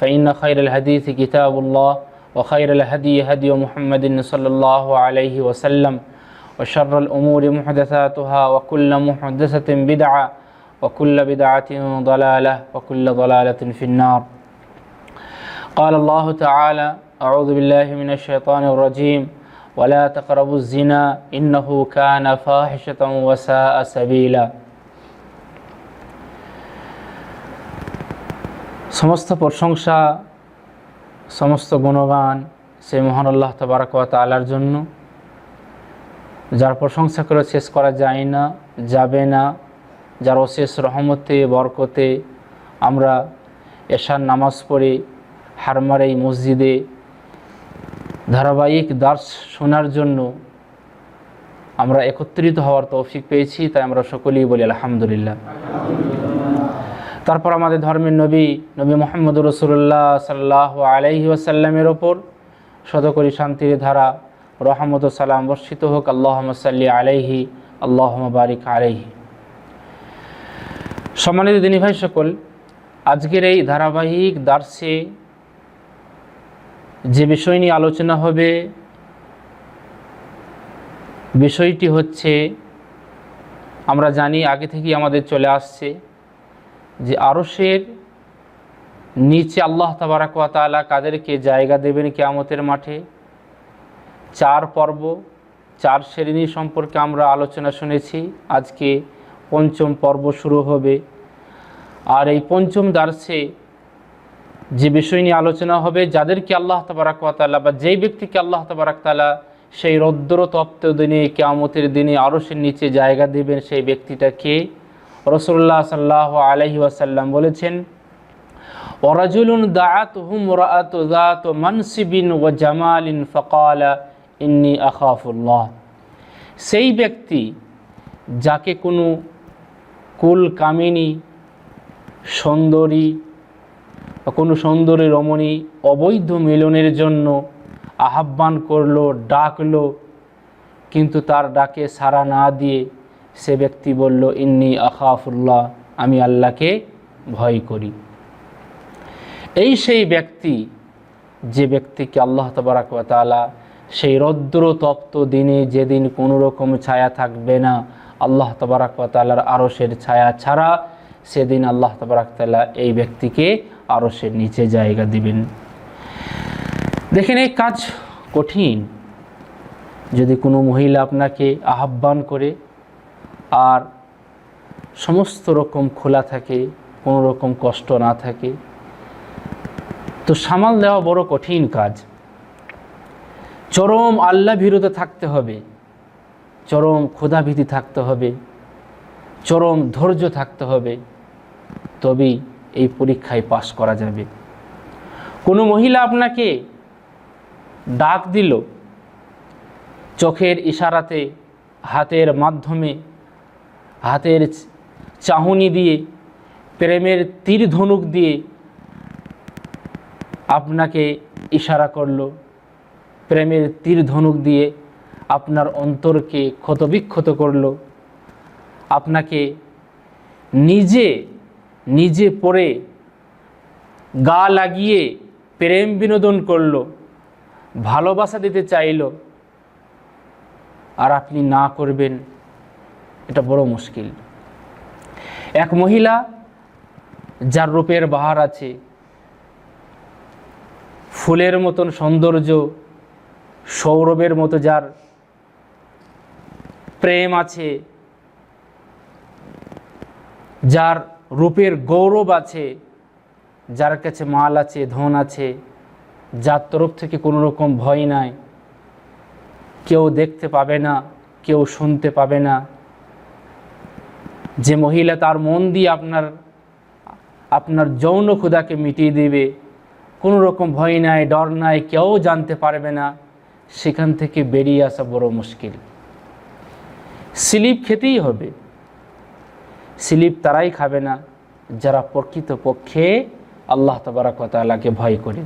فإن خير الحديث كتاب الله وخير الهدي هدي محمد صلى الله عليه وسلم وشر الأمور محدثاتها وكل محدثة بدعة وكل بدعة ضلالة وكل ضلالة في النار. قال الله تعالى أعوذ بالله من الشيطان الرجيم ولا تقربوا الزنا إنه كان فاحشة وساء سبيلا. সমস্ত প্রশংসা, সমস্ত গুণগান সেই মহান আল্লাহ তবারক তালার জন্য। যার প্রশংসা করে শেষ করা যায় না, যাবে না। যার অশেষ রহমতে, বরকতে আমরা এশার নামাজ পড়ে, হারমার এই মসজিদে ধারাবাহিক দাস শোনার জন্য আমরা একত্রিত হওয়ার তৌফিক পেয়েছি, তাই আমরা সকলেই বলি আলহামদুলিল্লাহ। তারপর আমাদের ধর্মের নবী নবী মোহাম্মদ রসুল্লাহ সাল্লাহ আলাইহি ওয়াসাল্লামের ওপর শতকরি শান্তির ধারা, রহমত সালাম বর্ষিত হোক আল্লাহ সাল্লি আলাইহি আল্লাহ বারিক আলাইহি। সম্মানিত দিনী ভাই সকল, আজকের এই ধারাবাহিক দার্সে যে বিষয় নিয়ে আলোচনা হবে, বিষয়টি হচ্ছে, আমরা জানি আগে থেকেই আমাদের চলে আসছে যে আরশের নিচে আল্লাহ তাবারাকালা কাদেরকে জায়গা দেবেন কেয়ামতের মাঠে? চার পর্ব, চার শ্রেণি সম্পর্কে আমরা আলোচনা শুনেছি। আজকে পঞ্চম পর্ব শুরু হবে। আর এই পঞ্চম দার্সে যে বিষয় নিয়ে আলোচনা হবে, যাদেরকে আল্লাহ তাবারাকালা বা যেই ব্যক্তিকে আল্লাহ তাবারাকতালা সেই রৌদ্র তপ্ত দিনে, কেয়ামতের দিনে আরশের নিচে জায়গা দেবেন, সেই ব্যক্তিটাকে রসুল্লাহ সাল্লাহ আলহি ওয়াসাল্লাম বলেছেন, ওরাজুলুন দাআত হুম রাআত দাত মানসিবিন ও জামালিন ফকালা ইন্নি আখাফুল্লাহ। সেই ব্যক্তি যাকে কোনো কুল কামিনী, সুন্দরী বা কোনো সুন্দরী রমণী অবৈধ মিলনের জন্য আহ্বান করল, ডাকলো, কিন্তু তার ডাকে সাড়া না দিয়ে সে ব্যক্তি বলল, ইন্নি আখাফুল্লাহ, আমি আল্লাহকে ভয় করি। এই সেই ব্যক্তি, যে ব্যক্তিকে আল্লাহ তবরাকালা সেই রৌদ্র তপ্ত দিনে যেদিন কোনো রকম ছায়া থাকবে না, আল্লাহ তবরাকালার আরসের ছায়া ছাড়া সেদিন আল্লাহ তবরাকতাল্লাহ এই ব্যক্তিকে আরসের নিচে জায়গা দিবেন। দেখেন, এই কাজ কঠিন। যদি কোনো মহিলা আপনাকে আহ্বান করে আর সমস্ত রকম খোলা থাকে, কোনো রকম কষ্ট না থাকে। তো সামাল দেওয়া বড় কঠিন কাজ। চরম আল্লাহ ভীরতে থাকতে হবে, চরম ক্ষুধাভীতি থাকতে হবে, চরম ধৈর্য থাকতে হবে, তবেই এই পরীক্ষায় পাশ করা যাবে। কোনো মহিলা আপনাকে ডাক দিল, চোখের ইশারাতে, হাতের মাধ্যমে হাতের চাহনি দিয়ে, প্রেমের তীর ধনুক দিয়ে আপনাকে ইশারা করল। প্রেমের তীর ধনুক দিয়ে আপনার অন্তরকে ক্ষতবিক্ষত করল। আপনাকে নিজে নিজে পড়ে গা লাগিয়ে প্রেম বিনোদন করল, ভালোবাসা দিতে চাইল। আর আপনি না করবেন এটা বড় মুশকিল। এক মহিলা যার রূপের বাহার আছে, ফুলের মতন সৌন্দর্য, সৌরভের মতো যার প্রেম আছে, যার রূপের গৌরব আছে, যার কাছে মাল আছে, ধন আছে, যার তরফ থেকে কোনো রকম ভয় নাই, কেউ দেখতে পাবে না, কেউ শুনতে পাবে না যে মহিলা তার মন দিয়ে আপনার আপনার যৌন ক্ষুদাকে মিটিয়ে দেবে, কোনো রকম ভয় নাই, ডর নাই, কেউ জানতে পারবে না, সেখান থেকে বেরিয়ে আসা বড় মুশকিল। স্লিপ খেতেই হবে। স্লিপ তারাই খাবে না, যারা প্রকৃতপক্ষে আল্লাহ তবরাকতালাকে ভয় করে।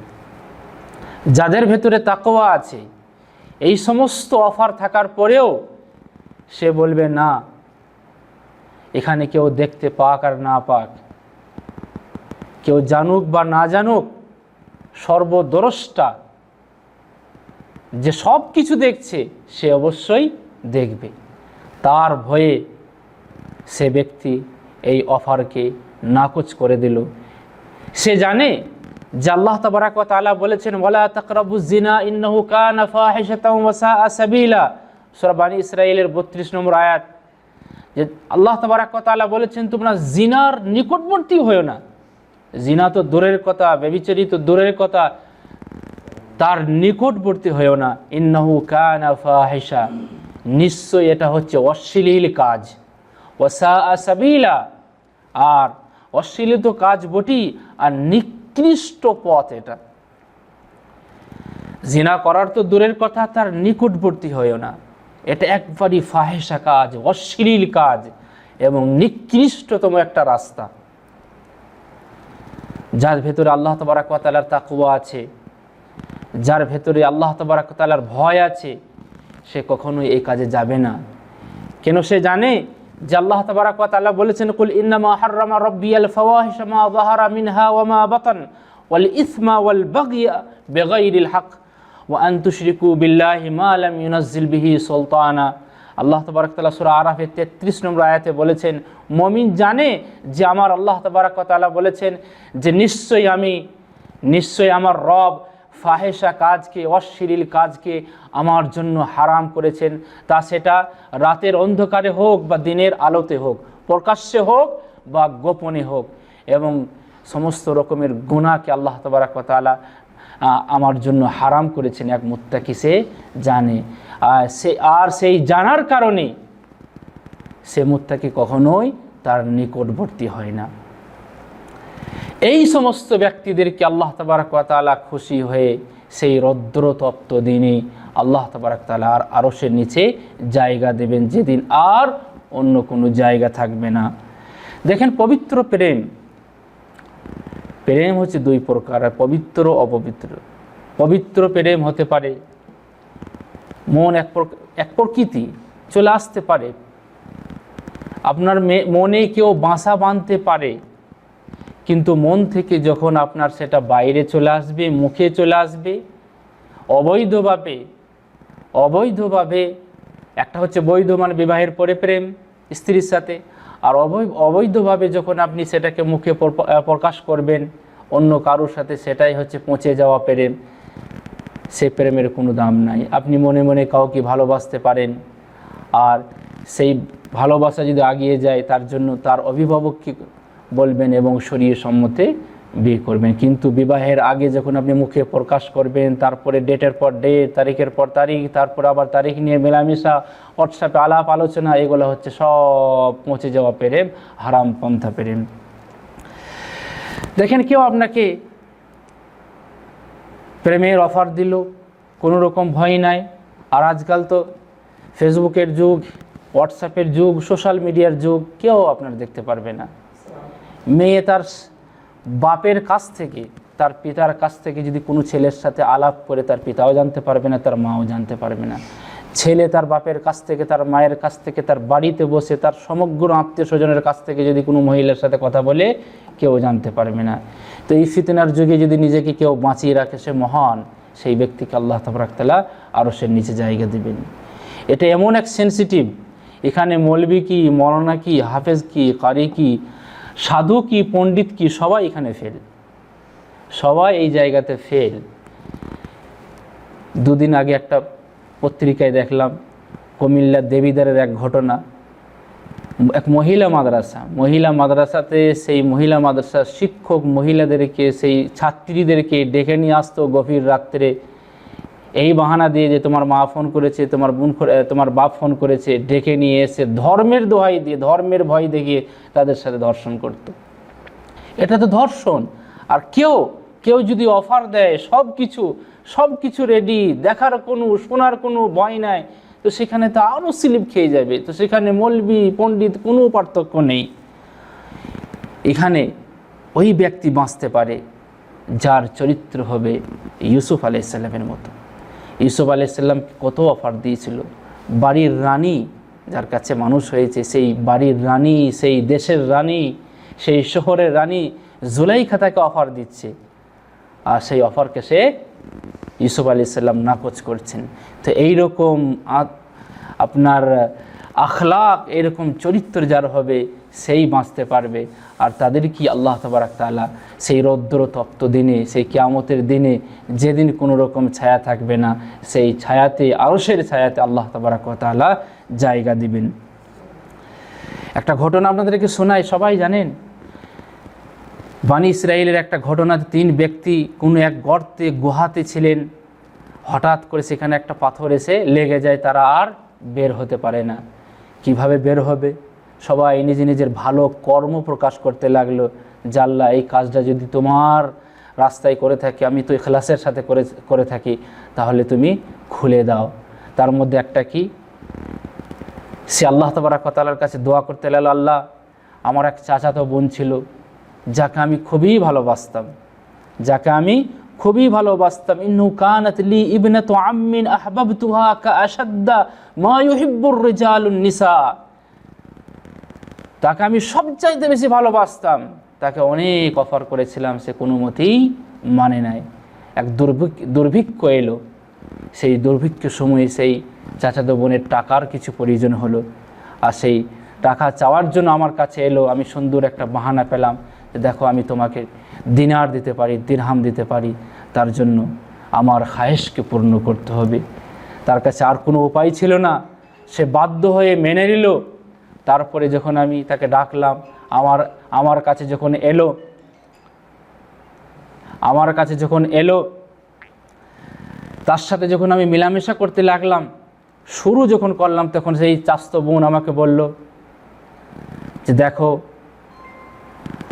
যাদের ভেতরে তাকওয়া আছে, এই সমস্ত অফার থাকার পরেও সে বলবে, না এখানে কেউ দেখতে পাক আর না পাক। কেউ জানুক বা না জানুক, সর্বদ্রষ্টা। যে সব কিছু দেখছে, সে অবশ্যই দেখবে। তার ভয়ে সে ব্যক্তি এই অফারকে নাকচ করে দিল। সে জানে যে আল্লাহ তবরাক তাআলা বলেছেন, ওয়ালা তাকরাবু জিনা ইন্নাহু কানা ওয়া সাআ সাবিলা। সূরা বানী ইসরাঈলের 32 নম্বর আয়াত। যে আল্লাহ তবরাক ওয়া তাআলা বলেছেন, তোমরা জিনার নিকটবর্তী হয়েও না। জিনা তো দূরের কথা ব্যবিচারী তো দূরের কথা, তার নিকটবর্তী হয়েও না। ইন্নাহু কানা ফাহিশা। নিশ্চয় এটা হচ্ছে অশ্লীল কাজ। ওসা সাবিলা। আর অশ্লীলিত কাজ বটি আর নিকৃষ্ট পথ এটা। জিনা করার তো দূরের কথা, তার নিকটবর্তী হয়েও না। এটা একবারই ফাহেসা কাজ, অশ্লীল কাজ এবং নিকৃষ্টতম একটা রাস্তা। যার ভেতরে আল্লাহ তবরাকালার তাকুয়া আছে, যার ভেতরে আল্লাহ তবরাকালার ভয় আছে, সে কখনোই এই কাজে যাবে না। কেন সে জানে যে আল্লাহ তবরাক ওয়া বলেছেন, কুল ইন্নামা হাররামা মা ওয়াল ইসমা ওয়াল ওয়া আন তুশরিকু বিল্লাহি মা লাম ইউনাজ্জিল বিহি সুলতানা। আল্লাহ তবরাক তাআলা সূরা আরাফের 33 নম্বর আয়াতে বলেছেন, মুমিন জানে যে আমার আল্লাহ তবরাক ওয়া তাআলা বলেছেন যে নিশ্চয়ই আমি, নিশ্চয়ই আমার রব ফাহেসা কাজকে, অশ্লীল কাজকে আমার জন্য হারাম করেছেন। তা সেটা রাতের অন্ধকারে হোক বা দিনের আলোতে হোক, প্রকাশ্যে হোক বা গোপনে হোক এবং সমস্ত রকমের গুণাকে আল্লাহ তবরাকতালা আমার জন্য হারাম করেছেন এক মুত্তাকি, সে জানে। আর সে, আর সেই জানার কারণে সে মুত্তাকি কখনোই তার নিকটবর্তী হয় না। এই সমস্ত ব্যক্তিদেরকে আল্লাহ তালা খুশি হয়ে সেই রৌদ্র তত্ত্ব দিনে আল্লাহ তালা আর আরসের নিচে জায়গা দেবেন, যেদিন আর অন্য কোনো জায়গা থাকবে না। দেখেন পবিত্র প্রেম প্রেম হচ্ছে দুই প্রকার পবিত্র অপবিত্র। পবিত্র প্রেম হতে পারে মন এক এক প্রকৃতি চলে আসতে পারে। আপনার মনে কেউ বাসা বাঁধতে পারে, কিন্তু মন থেকে যখন আপনার সেটা বাইরে চলে আসবে, মুখে চলে আসবে, অবৈধভাবে অবৈধভাবে, একটা হচ্ছে বৈধ মানে বিবাহের পরে প্রেম, স্ত্রীর সাথে আর অবৈ অবৈধভাবে যখন আপনি সেটাকে মুখে প্রকাশ করবেন, অন্য কারোর সাথে সেটাই হচ্ছে পৌঁছে যাওয়া প্রেম, সে প্রেমের কোনো দাম নাই। আপনি মনে মনে কাউকে ভালোবাসতে পারেন, আর সেই ভালোবাসা যদি আগিয়ে যায়, তার জন্য তার অভিভাবককে বলবেন এবং শরীর সম্মতে বিয়ে করবেন। কিন্তু বিবাহের আগে যখন আপনি মুখে প্রকাশ করবেন, তারপরে ডেটের পর ডেট, তারিখের পর তারিখ, তারপর আবার তারিখ নিয়ে মেলামেশা হোয়াটসঅ্যাপে আলাপ আলোচনা, এগুলো হচ্ছে সব পৌঁছে যাওয়া প্রেম, হারাম পন্থা প্রেম। দেখেন কেউ আপনাকে প্রেমের অফার দিল কোনো রকম ভয় নাই। আর আজকাল তো ফেসবুকের যুগ হোয়াটসঅ্যাপের যুগ সোশ্যাল মিডিয়ার যুগ, কেউ আপনার দেখতে পারবে না। মেয়ে তার বাপের কাছ থেকে, তার পিতার কাছ থেকে যদি কোনো ছেলের সাথে আলাপ করে তার পিতাও জানতে পারবে না, তার মাও জানতে পারবে না। ছেলে তার বাপের কাছ থেকে, তার মায়ের কাছ থেকে, তার বাড়িতে বসে, তার সমগ্র আত্মীয় স্বজনের কাছ থেকে যদি কোনো মহিলার সাথে কথা বলে, কেউ জানতে পারবে না। তো এই ফিতনার যুগে যদি নিজেকে কেউ বাঁচিয়ে রাখে, সে মহান, সেই ব্যক্তিকে আল্লাহ তবরাকতালা আরও সে নিচে জায়গা দেবেন। এটা এমন এক সেন্সিটিভ এখানে মৌলবি কি, মরনা কি, হাফেজ কি, কারি কি সাধু কি, পণ্ডিত কি, সবাই এখানে ফেল সবাই এই জায়গাতে ফেল দুদিন আগে একটা পত্রিকায় দেখলাম, কুমিল্লা দেবীদারের এক ঘটনা। এক মহিলা মাদ্রাসা। মহিলা মাদ্রাসাতে সেই মহিলা মাদ্রাসার শিক্ষক মহিলাদেরকে, সেই ছাত্রীদেরকে ডেকে নিয়ে আসতো গভীর রাত্রে। এই বাহানা দিয়ে যে তোমার মা ফোন করেছে, তোমার বোন তোমার বাপ ফোন করেছে, ডেকে নিয়ে এসে ধর্মের দোহাই দিয়ে, ধর্মের ভয় দেখিয়ে তাদের সাথে ধর্ষণ করত। এটা তো ধর্ষণ। আর কেউ কেউ যদি অফার দেয়, সব কিছু সব কিছু রেডি দেখার কোনো, শোনার কোনো ভয় নাই, তো সেখানে তো আরও স্লিপ খেয়ে যাবে। তো সেখানে মলবি, পণ্ডিত কোনো পার্থক্য নেই। এখানে ওই ব্যক্তি বাঁচতে পারে, যার চরিত্র হবে ইউসুফ আলাইসাল্লামের মতো। ইউসুফ আলাইসাল্লাম কত অফার দিয়েছিল? বাড়ির রানী যার কাছে মানুষ হয়েছে, সেই বাড়ির রানী, সেই দেশের রানী, সেই শহরের রানী জুলাইখা তাকে অফার দিচ্ছে। আর সেই অফারকে সে ইউসুফ আলি সাল্লাম নাকচ করছেন। তো এইরকম আপনার আখলাক, এরকম চরিত্র যার হবে সেই বাঁচতে পারবে। আর তাদের কি আল্লাহ তবারাক তাআলা সেই রৌদ্র তপ্ত দিনে, সেই কিয়ামতের দিনে যেদিন কোনো রকম ছায়া থাকবে না, সেই ছায়াতে, আরশের ছায়াতে আল্লাহ তবারাক তাআলা জায়গা দিবেন। একটা ঘটনা আপনাদেরকে শোনাই, সবাই জানেন? বানি ইসরায়েলের একটা ঘটনা তিন ব্যক্তি কোনো এক গর্তে, গুহাতে ছিলেন। হঠাৎ করে সেখানে একটা পাথর এসে লেগে যায়, তারা আর বের হতে পারে না। কীভাবে বের হবে? সবাই নিজে নিজের ভালো কর্ম প্রকাশ করতে লাগল। জাল্লা, এই কাজটা যদি তোমার রাস্তায় করে থাকি, আমি তো ইখলাসের সাথে করে করে থাকি, তাহলে তুমি খুলে দাও। তার মধ্যে একটা কি? সে আল্লাহ তবরাকতালার কাছে দোয়া করতে লাগল, আল্লাহ, আমার এক চাচাতো বোন ছিল, যাকে আমি খুবই ভালোবাসতাম, যাকে আমি খুবই ভালোবাসতাম। ইন্নু কানাত লি ইবনাতু আম্মিন আহবাবতুহা কা আশাদ্দা মা ইউহিব্বুর রিজালুন নিসা। তাকে আমি সবচাইতে বেশি ভালোবাসতাম। তাকে অনেক অফার করেছিলাম, সে কোনো মতেই মানে নাই। এক দুর্ভিক্ষ দুর্ভিক্ষ এলো। সেই দুর্ভিক্ষ সময়ে সেই চাচাতো বোনের টাকার কিছু প্রয়োজন হলো। আর সেই টাকা চাওয়ার জন্য আমার কাছে এলো। আমি সুন্দর একটা বাহানা পেলাম যে, দেখো, আমি তোমাকে দিনার দিতে পারি দিনহাম দিতে পারি। তার জন্য আমার খায়েশকে পূর্ণ করতে হবে। তার কাছে আর কোনো উপায় ছিল না। সে বাধ্য হয়ে মেনে নিল তারপরে যখন আমি তাকে ডাকলাম, আমার আমার কাছে যখন এলো, আমার কাছে যখন এলো, তার সাথে যখন আমি মেলামেশা করতে লাগলাম, শুরু যখন করলাম, তখন সেই চাস্ত বোন আমাকে বলল যে, দেখো,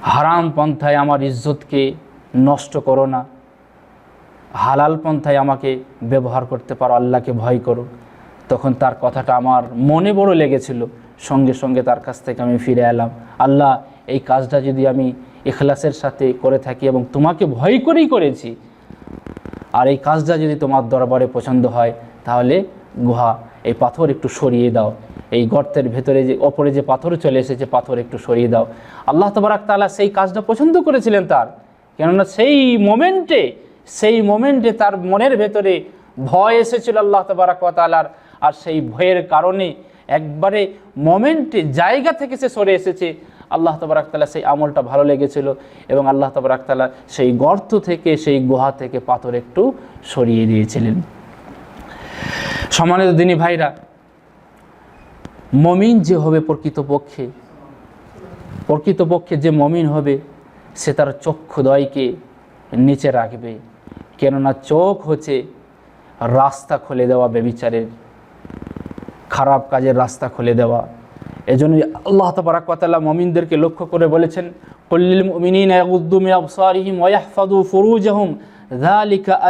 হারাম পন্থায় আমার ইজ্জতকে নষ্ট করো না। হালাল পন্থায় আমাকে ব্যবহার করতে পারো, আল্লাহকে ভয় করো। তখন তার কথাটা আমার মনে বড় লেগেছিল। সঙ্গে সঙ্গে তার কাছ থেকে আমি ফিরে এলাম। আল্লাহ, এই কাজটা যদি আমি এখলাসের সাথে করে থাকি এবং তোমাকে ভয় করেই করেছি, আর এই কাজটা যদি তোমার দরবারে পছন্দ হয়, তাহলে গুহা, এই পাথর একটু সরিয়ে দাও। এই গর্তের ভেতরে যে, ওপরে যে পাথর চলে এসেছে, পাথর একটু সরিয়ে দাও। আল্লাহ তবরাক তালা সেই কাজটা পছন্দ করেছিলেন তার। কেননা সেই মোমেন্টে সেই মোমেন্টে তার মনের ভেতরে ভয় এসেছিল আল্লাহ তবরাক তালার আর সেই ভয়ের কারণে একবারে মোমেন্টে জায়গা থেকে সে সরে এসেছে। আল্লাহ তবরাক তালা সেই আমলটা ভালো লেগেছিল এবং আল্লাহ তবরাক তালা সেই গর্ত থেকে, সেই গুহা থেকে পাথর একটু সরিয়ে দিয়েছিলেন। সমানিত দিনী ভাইরা, মমিন যে হবে প্রকৃতপক্ষে প্রকৃতপক্ষে যে মমিন হবে, সে তার চক্ষুদয়কে নিচে রাখবে। কেননা চোখ হচ্ছে রাস্তা খুলে দেওয়া বেবিচারের খারাপ কাজের রাস্তা খুলে দেওয়া। এজন্য আল্লাহ তবরাকাতাল্লাহ মমিনদেরকে লক্ষ্য করে বলেছেন কল্লিল মুমিনিন ইয়াগুদ্দু মিন আবসারিহিম ওয়া ইয়াহফাযু ফুরুজাহুম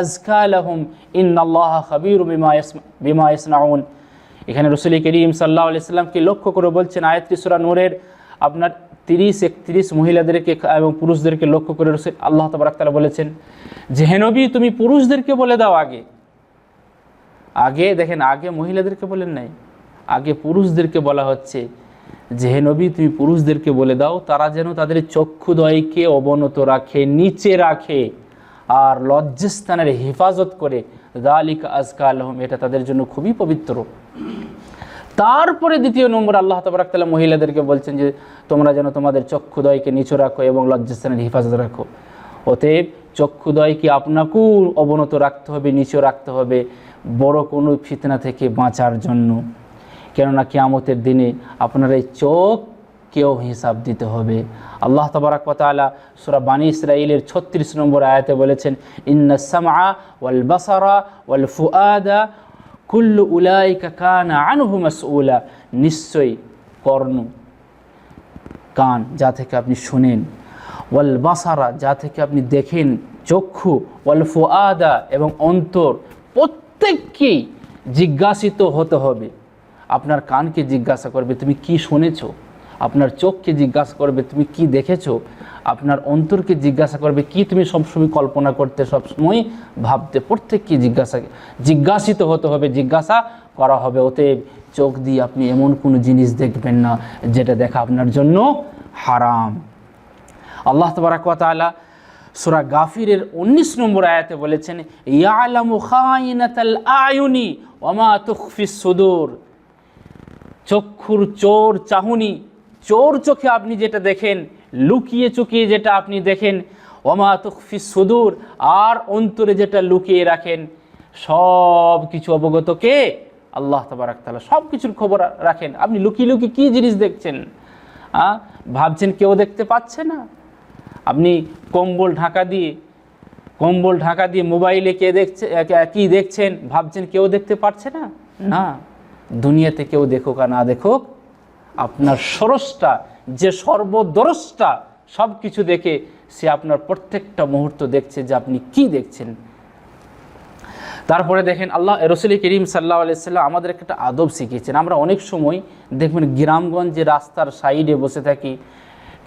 আযকা লাহুম, ইন্নাল্লাহা খাবীরুম বিমা ইয়াসমা, বিমা ইয়াসনাউন। এখানে রসুল করিম সাল্লাহ আলাইসাল্লামকে লক্ষ্য করে বলছেন, আয়াতটি সূরা নূরের আপনার তিরিশ একত্রিশ মহিলাদেরকে এবং পুরুষদেরকে লক্ষ্য করে রসুল আল্লাহ তবরাকাতাল্লাহ বলেছেন, যে হেনবি তুমি পুরুষদেরকে বলে দাও আগে। আগে, দেখেন, আগে মহিলাদেরকে বলেন নাই। আগে পুরুষদেরকে বলা হচ্ছে যে, হে নবী, তুমি পুরুষদেরকে বলে দাও, তারা যেন তাদের চক্ষুদয়কে অবনত রাখে, নিচে রাখে আর লজ্জাস্থানের হেফাজত করে। দালিক আজকা আলহম এটা তাদের জন্য খুবই পবিত্র। তারপরে দ্বিতীয় নম্বর আল্লাহ তবরাকাল্লাহ মহিলাদেরকে বলছেন যে, তোমরা যেন তোমাদের চক্ষুদয়কে নিচু রাখো এবং লজ্জাস্থানের হেফাজত রাখো। অতএব চক্ষুদয়কে আপনাকেও অবনত রাখতে হবে নিচু রাখতে হবে, বড় কোনো ফিতনা থেকে বাঁচার জন্য? কেননা কিয়ামতের দিনে আপনার এই চোখকেও হিসাব দিতে হবে। আল্লাহ তবরাক তাআলা সূরা বানী ইসরাইলের ছত্রিশ নম্বর আয়াতে বলেছেন, ইন্না সামআ ওয়াল বাসারা ওয়াল ফুআদা কুল্লু উলাইকা কানা আনহু মাসউলা। নিশ্চয়ই কর্ণ, কান, যা থেকে আপনি শুনেন। ওয়াল বাসারা, যা থেকে আপনি দেখেন। চক্ষু অল্প আদা এবং অন্তর প্রত্যেককেই জিজ্ঞাসিত হতে হবে। আপনার কানকে জিজ্ঞাসা করবে, তুমি কি শুনেছো? আপনার চোখকে জিজ্ঞাসা করবে, তুমি কি দেখেছ? আপনার অন্তরকে জিজ্ঞাসা করবে, কি তুমি সবসময় কল্পনা করতে, সবসময় ভাবতে? প্রত্যেককে জিজ্ঞাসা, জিজ্ঞাসিত হতে হবে, জিজ্ঞাসা করা হবে। অতএব চোখ দিয়ে আপনি এমন কোনো জিনিস দেখবেন না, যেটা দেখা আপনার জন্য হারাম। আল্লাহ তবরাকালা সুরা গাফিরের উনিশ নম্বর আয়াতে বলেছেন, ইয়ালামু খাইনাতাল আয়ুনি ওমা তুখফি সুদূর। চক্ষুর চোর চাহুনি। চোর চোখে আপনি যেটা দেখেন, লুকিয়ে চুকিয়ে যেটা আপনি দেখেন, ওমা তুখফি সুদূর, আর অন্তরে যেটা লুকিয়ে রাখেন, সব কিছু অবগত কে? আল্লাহ তবারাক তালা সব কিছুর খবর রাখেন। আপনি লুকিয়ে লুকিয়ে কী জিনিস দেখছেন? ভাবছেন কেউ দেখতে পাচ্ছে না? আপনি কম্বল ঢাকা দিয়ে, কম্বল ঢাকা দিয়ে মোবাইলে কে দেখছে কি দেখছেন? ভাবছেন কেউ দেখতে পারছে না? না। দুনিয়াতে কেউ দেখুক আর না দেখুক, আপনার সরসটা, যে সর্বদরসটা সব কিছু দেখে সে আপনার প্রত্যেকটা মুহূর্ত দেখছে যে আপনি কি দেখছেন। তারপরে দেখেন আল্লাহ রসুল করিম সাল্লাহ আলাইসাল্লাম আমাদের একটা আদব শিখিয়েছেন। আমরা অনেক সময় দেখবেন গ্রামগঞ্জে রাস্তার সাইডে বসে থাকি,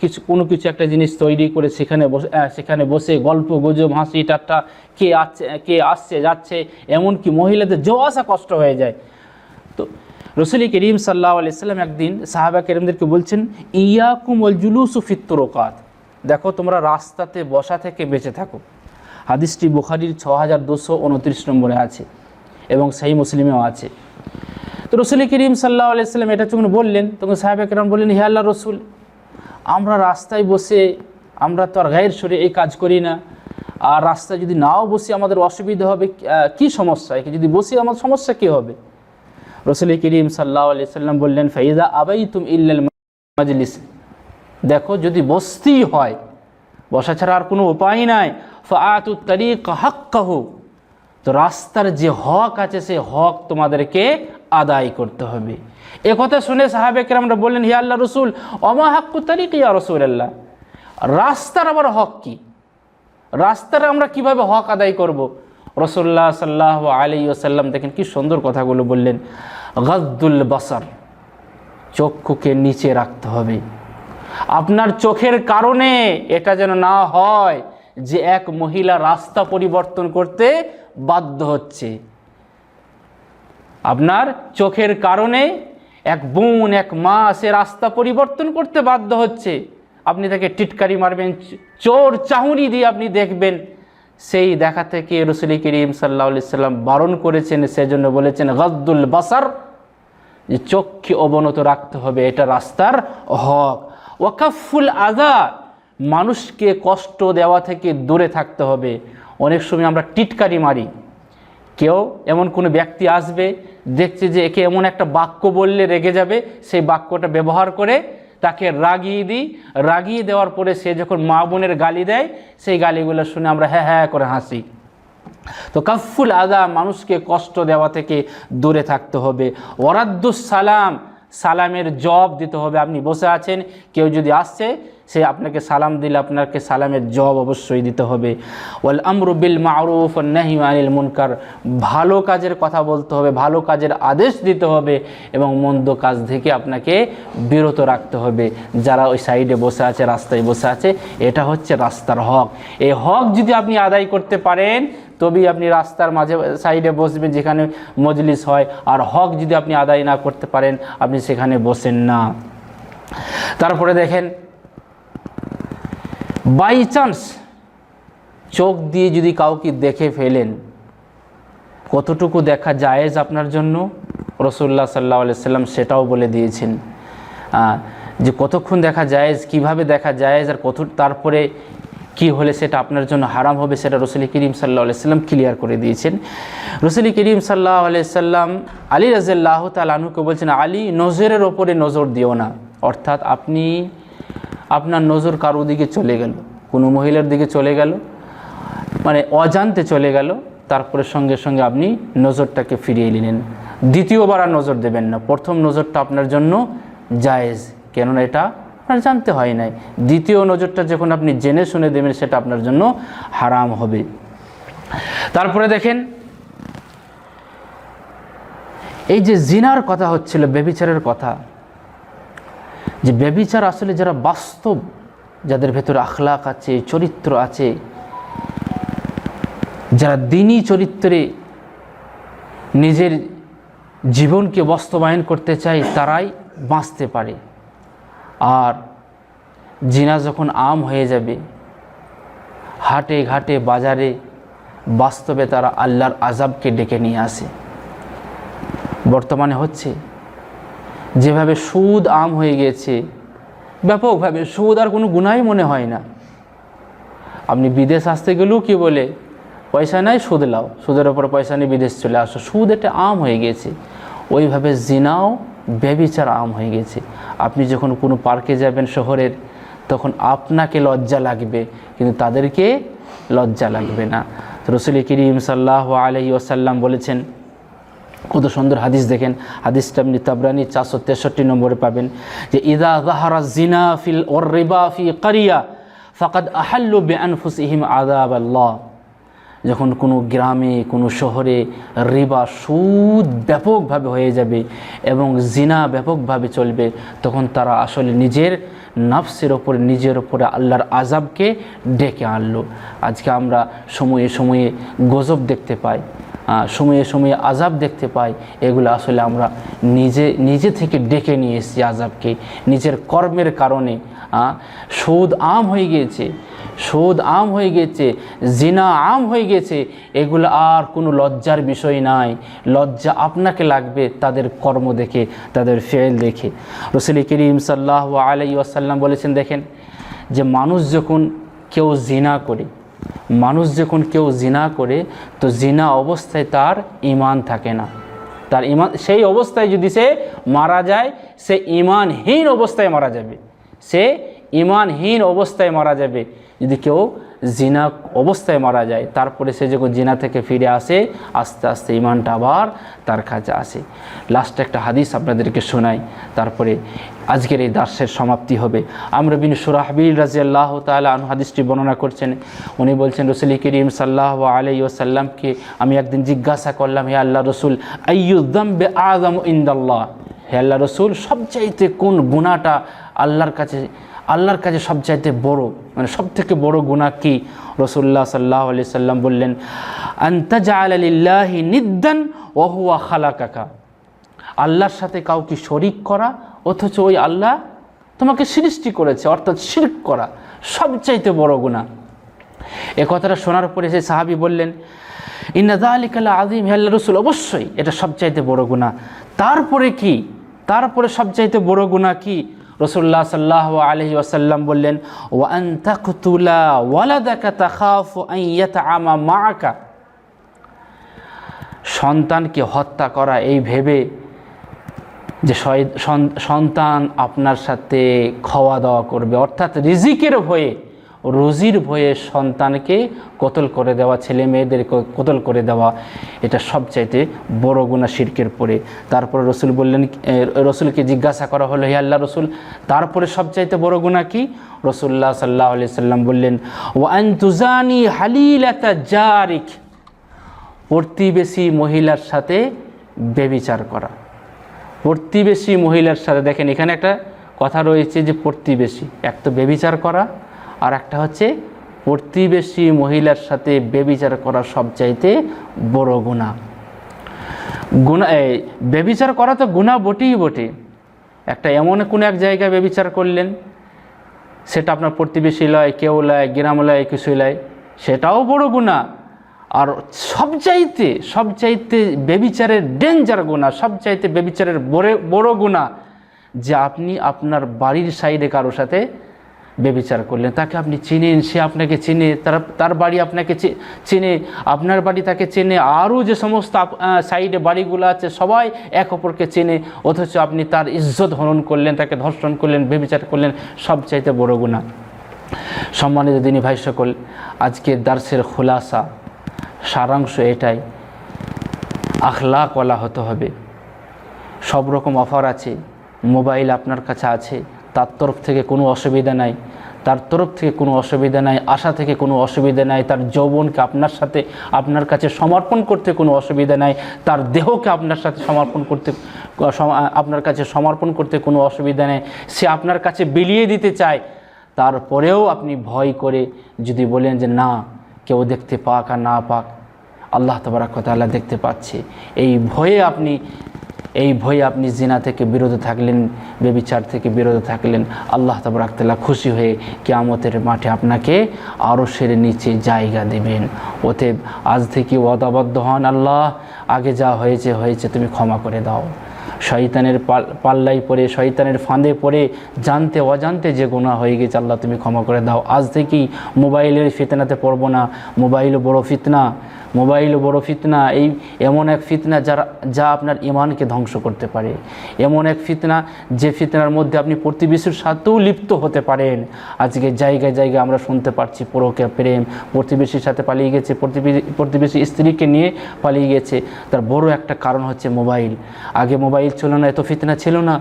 কিছু, কোনো কিছু একটা জিনিস তৈরি করে সেখানে বসে সেখানে বসে গল্প, গুজব, হাসি, ঠাট্টা, কে আসছে কে আসছে, যাচ্ছে, এমনকি মহিলাদের যাওয়া আসা কষ্ট হয়ে যায়। তো রসুলি করিম সাল্লাহ আলাইসাল্লাম একদিন সাহাবা করিমদেরকে বলছেন, ইয়াকুম অল জুলুসু ফিত্তরকাত দেখো, তোমরা রাস্তাতে বসা থেকে বেঁচে থাকো। হাদিসটি বুখারির ছ হাজার দুশো উনত্রিশ নম্বরে আছে এবং সেই মুসলিমেও আছে। তো রসুল করিম সাল্লাহ আলাইসাল্লাম এটা যখন বললেন, তখন সাহেব একরাম বললেন, হে আল্লাহ রসুল, আমরা রাস্তায় বসে আমরা তো আর গায়ের সরে এই কাজ করি না। আর রাস্তায় যদি নাও বসে আমাদের অসুবিধা হবে কি সমস্যা? যদি বসি আমার সমস্যা কী হবে? রসুল করিম সাল্লাহ আলি সাল্লাম বললেন ফাইদা আবাই তুম ইল্লাল মাজলিস। দেখো, যদি বসতেই হয়, বসা ছাড়া আর কোনো উপায় নাই। ফাতু তারিক হাক্কাহ। তো রাস্তার যে হক আছে সে হক তোমাদেরকে আদায় করতে হবে। এ কথা শুনে সাহাবেকের আমরা বললেন, হি আল্লাহ রসুল, অমা হাক্কু তারিক ইয়া রসুল আল্লাহ রাস্তার আবার হক কি? রাস্তার আমরা কীভাবে হক আদায় করব? রসুল্লাহ সাল্লাহ আলী ওসাল্লাম দেখেন কি সুন্দর কথাগুলো বললেন, গদ্দুল বাসার, চক্ষুকে নিচে রাখতে হবে। আপনার চোখের কারণে এটা যেন না হয় যে এক মহিলা রাস্তা পরিবর্তন করতে বাধ্য হচ্ছে। আপনার চোখের কারণে এক বোন, এক মা সে রাস্তা পরিবর্তন করতে বাধ্য হচ্ছে। আপনি তাকে টিটকারি মারবেন, চোর চাহুনি দিয়ে আপনি দেখবেন। সেই দেখা থেকে রসুল করিম সাল্লাহ সাল্লাম বারণ করেছেন? সেজন্য বলেছেন, গদ্দুল বাসার যে চক্ষে অবনত রাখতে হবে, এটা রাস্তার হক। ওয়াকাফুল আদা মানুষকে কষ্ট দেওয়া থেকে দূরে থাকতে হবে। অনেক সময় আমরা টিটকারি মারি। কেউ এমন কোনো ব্যক্তি আসবে, দেখছে যে একে এমন একটা বাক্য বললে রেগে যাবে, সেই বাক্যটা ব্যবহার করে তাকে রাগিয়ে দিই। রাগিয়ে দেওয়ার পরে সে যখন মা বোনের গালি দেয়, সেই গালিগুলো শুনে আমরা হ্যাঁ হ্যাঁ করে হাসি। তো কাফুল আদা মানুষকে কষ্ট দেওয়া থেকে দূরে থাকতে হবে। ওরাদ্দুস সালাম, সালামের জব দিতে হবে। আপনি বসে আছেন, কেউ যদি আসছে সে আপনাকে সালাম দিলে আপনাকে সালামের জব অবশ্যই দিতে হবে। ওয়াল আমরু বিল মারুফ নাহি আনিল মুনকার। ভালো কাজের কথা বলতে হবে, ভালো কাজের আদেশ দিতে হবে এবং মন্দ কাজ থেকে আপনাকে বিরত রাখতে হবে। যারা ওই সাইডে বসে আছে, রাস্তায় বসে আছে, এটা হচ্ছে রাস্তার হক। এই হক যদি আপনি আদায় করতে পারেন, তবেই আপনি রাস্তার মাঝে সাইডে বসবেন যেখানে মজলিস হয়। আর হক যদি আপনি আদায় না করতে পারেন, আপনি সেখানে বসেন না। তারপরে দেখেন বাই চান্স চোখ দিয়ে যদি কাউকে দেখে ফেলেন, কতটুকু দেখা জায়েজ আপনার জন্য? রসুল্লাহ সাল্লাহ সাল্লাম সেটাও বলে দিয়েছেন যে কতক্ষণ দেখা জায়েজ, কীভাবে দেখা জায়েজ আর কত তারপরে কি হলে সেটা আপনার জন্য হারাম হবে সেটা রসুল করিম সাল্লাহ সাল্লাম ক্লিয়ার করে দিয়েছেন। রসুল করিম সাল্লাহ সাল্লাম আলী রাজাল্লাহ তালুকে বলছেন, আলী, নজরের ওপরে নজর দিও না। অর্থাৎ আপনি আপনার নজর কারও দিকে চলে গেল, কোনো মহিলার দিকে চলে গেল মানে অজান্তে চলে গেল, তারপরে সঙ্গে সঙ্গে আপনি নজরটাকে ফিরিয়ে নিলেন। দ্বিতীয়বার আর নজর দেবেন না। প্রথম নজরটা আপনার জন্য জায়েজ, কেননা এটা আপনার জানতে হয় নাই। দ্বিতীয় নজরটা যখন আপনি জেনে শুনে দেবেন, সেটা আপনার জন্য হারাম হবে। তারপরে দেখেন, এই যে জিনার কথা হচ্ছিল বেবিচারের কথা যে বেবিচার আসলে যারা বাস্তব, যাদের ভেতরে আখলাক আছে, চরিত্র আছে, যারা দিনই চরিত্রে নিজের জীবনকে বাস্তবায়ন করতে চায়, তারাই বাঁচতে পারে। আর জিনা যখন আম হয়ে যাবে, হাটে ঘাটে বাজারে বাস্তবে তারা আল্লাহর আজাবকে ডেকে নিয়ে আসে। বর্তমানে হচ্ছে যেভাবে সুদ আম হয়ে গেছে, ব্যাপকভাবে সুদ আর কোনো গুণাই মনে হয় না। আপনি বিদেশ আসতে গেলেও কি বলে, পয়সা নাই, সুদ লাও। সুদের ওপর পয়সা নিয়ে বিদেশ চলে আসো। সুদ এটা আম হয়ে গেছে। ওইভাবে জিনাও, ব্যবিচার আম হয়ে গেছে। আপনি যখন কোনো পার্কে যাবেন শহরের, তখন আপনাকে লজ্জা লাগবে, কিন্তু তাদেরকে লজ্জা লাগবে না। রসুল করিম সাল্লাহ আলহি ওসাল্লাম বলেছেন কত সুন্দর হাদিস দেখেন। হাদিসটা আপনি তাবরানি চারশো তেষট্টি নম্বরে পাবেন যে, ইদা জাহারা জিনা ফিল ওর রিবা ফি কারিয়া, ফাকাদ আহাল্লু বে আনফুসিহিম আদাব আল্লাহ যখন কোনো গ্রামে, কোনো শহরে রিবা সুদ ব্যাপকভাবে হয়ে যাবে এবং জিনা ব্যাপকভাবে চলবে, তখন তারা আসলে নিজের নাফসের ওপরে, নিজের ওপরে আল্লাহর আজাবকে ডেকে আনলো। আজকে আমরা সময়ে সময়ে গজব দেখতে পাই। সময়ে সময়ে আজাব দেখতে পাই, এগুলো আসলে আমরা নিজে নিজে থেকে ডেকে নিয়ে এসেছি আজাবকে। নিজের কর্মের কারণে সুদ আম হয়ে গিয়েছে, সুদ আম হয়ে গেছে জিনা আম হয়ে গেছে এগুলো আর কোনো লজ্জার বিষয় নাই। লজ্জা আপনাকে লাগবে তাদের কর্ম দেখে, তাদের ফেল দেখে। রসুল করিম সাল্লাহ আলাই আসাল্লাম বলেছেন, দেখেন যে মানুষ যখন কেউ জিনা করে মানুষ যখন কেউ জিনা করে, তো জিনা অবস্থায় তার ইমান থাকে না। তার ইমান সেই অবস্থায় যদি সে মারা যায়, সে ইমানহীন অবস্থায় মারা যাবে। সে ইমানহীন অবস্থায় মারা যাবে। যদি কেউ জিনা অবস্থায় মারা যায়, তারপরে সে যখন জিনা থেকে ফিরে আসে, আস্তে আস্তে ইমানটা আবার তার কাছে আসে। লাস্টে একটা হাদিস আপনাদেরকে শোনাই। তারপরে আজকের এই দাসের সমাপ্তি হবে। আমরা বিন সুরাহবিল রাজি আল্লাহ তালা আনু হাদিসটি বর্ণনা করছেন। উনি বলছেন, রসুল করিম সাল্লাহ আলাই ওসাল্লামকে আমি একদিন জিজ্ঞাসা করলাম, হে আল্লাহ রসুল আইয়ুদ্দম বে আদম ইন্দাল্লাহ? হে আল্লাহ রসুল, সবচাইতে কোন গুণাটা আল্লাহর কাছে আল্লাহর কাছে সবচাইতে বড় মানে সব থেকে বড় গুণা কি? রসুল্লাহ সাল্লাহ আলি সাল্লাম বললেন আন্তাজা আলিল্লাহি নিদ্দান ওহুয়া খালা কাকা আল্লাহর সাথে কাউকে শরিক করা অথচ ওই আল্লাহ তোমাকে সৃষ্টি করেছে, অর্থাৎ শির্ক করা, সবচাইতে বড় গুণা এ কথাটা শোনার পরে সেই সাহাবি বললেন ইন্নাদা আলিকাল্লা আদিম আল্লাহ রসুল। অবশ্যই, এটা সবচাইতে বড় গুণা তারপরে কি? তারপরে সবচাইতে বড় গুণা কি? রসুল্লাহ সাল্লাহ আলহি ওয়াসাল্লাম বললেন ও আন্তাকুতুলা ওয়ালাদাকা তাখাফ আমা সন্তানকে হত্যা করা, এই ভেবে যে সন্তান আপনার সাথে খাওয়া দাওয়া করবে, অর্থাৎ রিজিকের ভয়ে, রুজির ভয়ে সন্তানকে কতল করে দেওয়া, ছেলে মেয়েদের কতল করে দেওয়া, এটা সবচাইতে বড় গুণা শিরকের পরে। তারপরে রসুল বললেন রসুলকে জিজ্ঞাসা করা হলো, হে আল্লাহ রসুল, তারপরে সবচাইতে বড় গুণা কি? রসুল্লাহ সাল্লাহ আলি সাল্লাম বললেন ওয়ান তুজানি হালিলাতা জারিক প্রতিবেশী মহিলার সাথে বেবিচার করা। প্রতিবেশী মহিলার সাথে। দেখেন, এখানে একটা কথা রয়েছে যে প্রতিবেশী, এক তো বেবিচার করা, আর একটা হচ্ছে প্রতিবেশী মহিলার সাথে বেবিচার করা সবচাইতে বড় গুণা গুণা এই বেবিচার করা তো গুণা বটেই বটে। একটা এমন কোনো এক জায়গায় বেবিচার করলেন, সেটা আপনার প্রতিবেশী লয়, কেউ লয়, গ্রাম লয় কিছু লয়, সেটাও বড় গুণা আর সবচাইতে সবচাইতে বেবিচারের ডেঞ্জার গুণা, সবচাইতে বেবিচারের বড় বড় গুণা যে আপনি আপনার বাড়ির সাইডে কারোর সাথে বেবিচার করলেন। তাকে আপনি চিনেন, সে আপনাকে চেনে, তার তার বাড়ি আপনাকে চেনে, আপনার বাড়ি তাকে চেনে, আরও যে সমস্ত সাইডে বাড়িগুলো আছে, সবাই এক অপরকে চেনে, অথচ আপনি তার ইজ্জত হরণ করলেন, তাকে ধর্ষণ করলেন, বেবিচার করলেন, সবচাইতে বড় গুণা। সম্মানিত দিনী ভাই সকল আজকে দার্সের খোলাসা সারাংশ এটাই। আখলাকওয়ালা হতে হবে। সব রকম অফার আছে, মোবাইল আপনার কাছে আছে, তার তরফ থেকে কোনো অসুবিধা নাই। তার তরফ থেকে কোনো অসুবিধা নাই, আশা থেকে কোনো অসুবিধা নাই, তার যৌবনকে আপনার সাথে, আপনার কাছে সমর্পণ করতে কোনো অসুবিধা নাই, তার দেহকে আপনার সাথে সমর্পণ করতে আপনার কাছে সমর্পণ করতে কোনো অসুবিধা নেই। সে আপনার কাছে বিলিয়ে দিতে চায়, তারপরেও আপনি ভয় করে যদি বলেন যে না, কেউ দেখতে পাক আর না পাক আল্লাহ তবরাকতাল্লাহ দেখতে পাচ্ছে। এই ভয়ে আপনি, এই ভয়ে আপনি জিনা থেকে বিরত থাকলেন, বেবিচার থেকে বিরত থাকলেন, আল্লাহ তবরাকতাল্লাহ খুশি হয়ে কেয়ামতের মাঠে আপনাকে আরও সেরে নিচে জায়গা দেবেন। অতএব আজ থেকে ওয়াদাবদ্ধ হন আল্লাহ, আগে যা হয়েছে হয়েছে তুমি ক্ষমা করে দাও। শয়তানের পাল- পাল্লাই পড়ে, শয়তানের ফাঁদে পড়ে জানতে অজান্তে যে গোনা হয়ে গেছে আল্লাহ তুমি ক্ষমা করে দাও। আজ থেকেই মোবাইলের ফিতনাতে পড়ব না, মোবাইল বড় ফিতনা। মোবাইল বড় ফিতনা, এই এমন এক ফিতনা যারা, যা আপনার ইমানকে ধ্বংস করতে পারে। এমন এক ফিতনা যে ফিতনার মধ্যে আপনি প্রতিবেশীর সাথেও লিপ্ত হতে পারেন। আজকে জায়গায় জায়গায় আমরা শুনতে পারছি পরকে প্রেম, প্রতিবেশীর সাথে পালিয়ে গেছে, প্রতিবেশী স্ত্রীকে নিয়ে পালিয়ে গেছে। তার বড় একটা কারণ হচ্ছে মোবাইল। আগে মোবাইল ছিল না, এত ফিতনা ছিল না।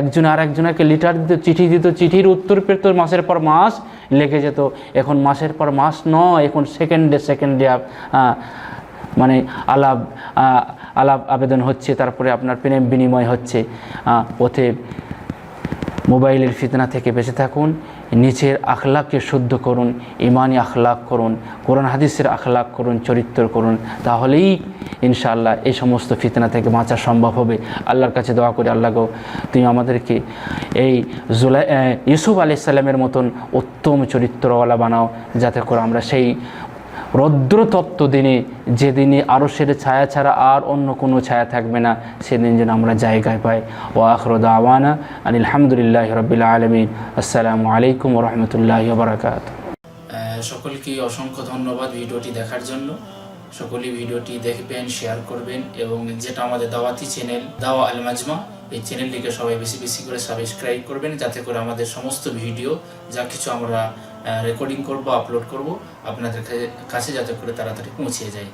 একজন আর একজনকে লিটার দিত, চিঠি দিত, চিঠির উত্তর পেত, মাসের পর মাস লেগে যেত। এখন মাসের পর মাস নয়, এখন সেকেন্ডে সেকেন্ডে মানে আলাপ আলাপ আবেদন হচ্ছে, তারপরে আপনার প্রেম বিনিময় হচ্ছে। পথে মোবাইলের ফিতনা থেকে বেঁচে থাকুন নিচের আখলাককে শুদ্ধ করুন, ইমানি আখলাক করুন, কোরআন হাদিসের আখলাক করুন, চরিত্র করুন, তাহলেই ইনশাআল্লাহ এই সমস্ত ফিতনা থেকে বাঁচা সম্ভব হবে। আল্লাহর কাছে দোয়া করে, আল্লাহ গো, তুমি আমাদেরকে এই জুলাই ইউসুফ আলি সাল্লামের মতন উত্তম চরিত্রওয়ালা বানাও, যাতে করে আমরা সেই রৌদ্রতপ্ত দিনে যেদিনে আরও সেটা ছায়া ছাড়া আর অন্য কোনো ছায়া থাকবে না, সেদিন যেন আমরা জায়গায় পাই। ও আখরদ আওয়ানা আলহামদুলিল্লাহ রবিল আলমিন। আসসালামু আলাইকুম রহমতুল্লাহ বারাকাত সকলকে অসংখ্য ধন্যবাদ ভিডিওটি দেখার জন্য। সকলেই ভিডিওটি দেখবেন শেয়ার করবেন এবং যেটা আমাদের দাওয়াতি চ্যানেল দাওয়া আল মাজমা, এই চ্যানেলটিকে সবাই বেশি বেশি করে সাবস্ক্রাইব করবেন, যাতে করে আমাদের সমস্ত ভিডিও, যা কিছু আমরা রেকর্ডিং করব আপলোড করব আপনাদের কাছে যাতে করে তাড়াতাড়ি পৌঁছে যায়।